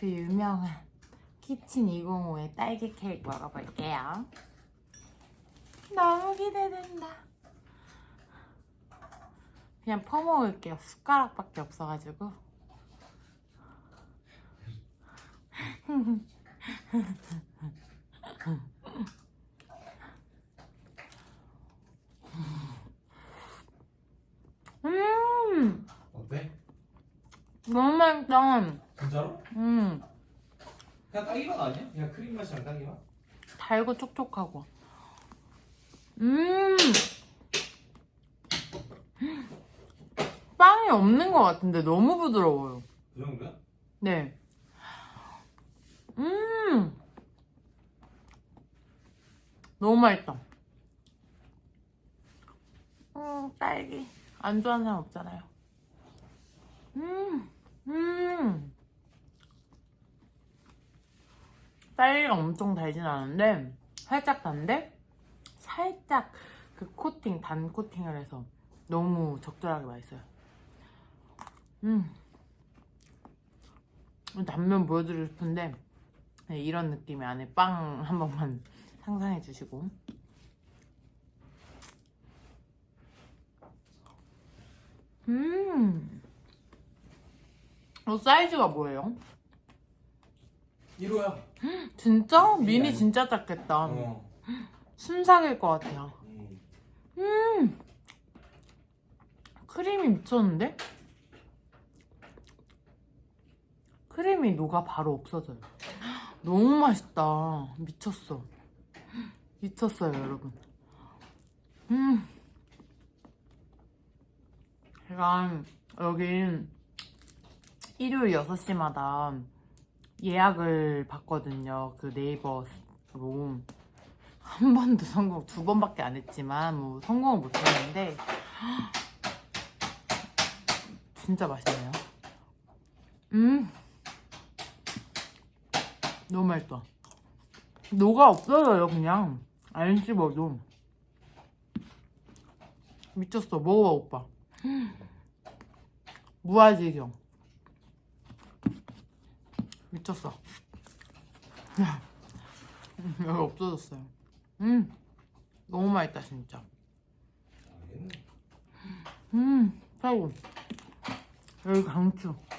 그 유명한 키친 205의 딸기 케이크 먹어볼게요. 너무 기대된다. 그냥 퍼먹을게요. 숟가락밖에 없어가지고. 음, 어때? 너무 맛있다. 진짜로? 음, 그냥 딸기맛 아니야? 그냥 크림 맛이랑 딸기맛? 달고 촉촉하고. 음, 빵이 없는 것 같은데 너무 부드러워요. 그 정도야? 네. 음, 너무 맛있다. 음, 딸기. 안 좋아하는 사람 없잖아요. 음, 음. 딸기가 엄청 달진 않은데, 살짝 단데, 살짝 그 코팅, 단 코팅을 해서 너무 적절하게 맛있어요. 음. 단면 보여드리고 싶은데, 네, 이런 느낌의 안에 빵 한 번만 상상해 주시고. 음. 어, 사이즈가 뭐예요? 1호야. 진짜? 미니 아니- 진짜 작겠다. 어. 순삭일 것 같아요. 음. 음. 크림이 미쳤는데? 크림이 녹아 바로 없어져요. 너무 맛있다. 미쳤어. 미쳤어요, 여러분. 음. 제가 여기 일요일 6시마다 예약을 받거든요. 그 네이버로. 한 번도 성공, 두 번밖에 안 했지만, 뭐, 성공을 못 했는데, 진짜 맛있네요. 음. 너무 맛있다. 녹아 없어져요, 그냥. 안 씹어도. 미쳤어. 먹어봐, 오빠. 무아지경. 미쳤어. 여기 없어졌어요. 음. 너무 맛있다, 진짜. 음, 최고. 여기 강추. 음.